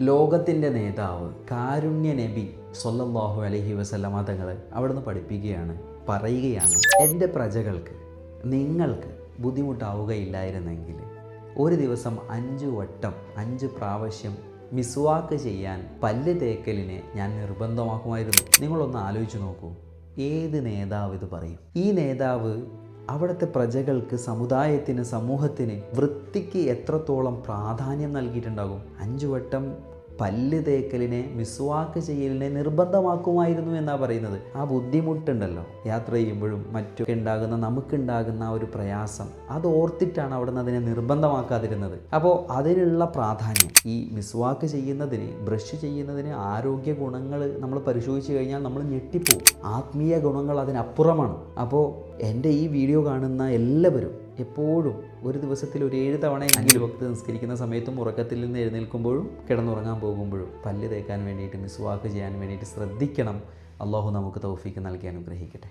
ലോകത്തിന്റെ നേതാവ് കാരുണ്യ നബി സൊല്ലാഹു അലഹി വസല്ലമ തങ്ങൾ അവിടുന്ന് പഠിപ്പിക്കുകയാണ് പറയുകയാണ് എന്റെ പ്രജകൾക്ക് നിങ്ങൾക്ക് ബുദ്ധിമുട്ടാവുകയില്ലായിരുന്നെങ്കിൽ ഒരു ദിവസം അഞ്ച് വട്ടം അഞ്ച് പ്രാവശ്യം മിസ്വാക്ക് ചെയ്യാൻ പല്ല് തേക്കലിനെ ഞാൻ നിർബന്ധമാക്കുമായിരുന്നു. നിങ്ങളൊന്ന് ആലോചിച്ച് നോക്കൂ. ഏത് നേതാവ് ഇത് പറയും? ഈ നേതാവ് അവിടുത്തെ പ്രജകൾക്ക് സമുദായത്തിന് സമൂഹത്തിന് വൃത്തിക്ക് എത്രത്തോളം പ്രാധാന്യം നൽകിയിട്ടുണ്ടാകും? അഞ്ചു വട്ടം പല്ല് തേക്കലിനെ മിസ്വാക്ക് ചെയ്യലിനെ നിർബന്ധമാക്കുമായിരുന്നു എന്നാണ് പറയുന്നത്. ആ ബുദ്ധിമുട്ടുണ്ടല്ലോ. യാത്ര ചെയ്യുമ്പോഴും മറ്റൊക്കെ ഉണ്ടാകുന്ന നമുക്കുണ്ടാകുന്ന ആ ഒരു പ്രയാസം. അത് ഓർത്തിട്ടാണ് അവിടെ നിന്ന് അതിനെ നിർബന്ധമാക്കാതിരുന്നത്. അപ്പോൾ അതിനുള്ള പ്രാധാന്യം ഈ മിസ്വാക്ക് ചെയ്യുന്നതിന് ബ്രഷ് ചെയ്യുന്നതിന് ആരോഗ്യ ഗുണങ്ങൾ നമ്മൾ പരിശോധിച്ച് കഴിഞ്ഞാൽ നമ്മൾ ഞെട്ടിപ്പോവും. ആത്മീയ ഗുണങ്ങൾ അതിനപ്പുറമാണ്. അപ്പോൾ എന്റെ ഈ വീഡിയോ കാണുന്ന എല്ലാവരും എപ്പോഴും ഒരു ദിവസത്തിൽ ഒരു ഏഴ് തവണ എങ്കിലും ഭക്തി നിസ്കരിക്കുന്ന സമയത്തും ഉറക്കത്തിൽ നിന്ന് എഴുന്നേൽക്കുമ്പോഴും കിടന്നുറങ്ങാൻ പോകുമ്പോഴും പല്ല് തേക്കാൻ വേണ്ടിയിട്ട് മിസ്വാക്ക് ചെയ്യാൻ വേണ്ടിയിട്ട് ശ്രദ്ധിക്കണം. അള്ളാഹു നമുക്ക് തൗഫീക്ക് നൽകി അനുഗ്രഹിക്കട്ടെ.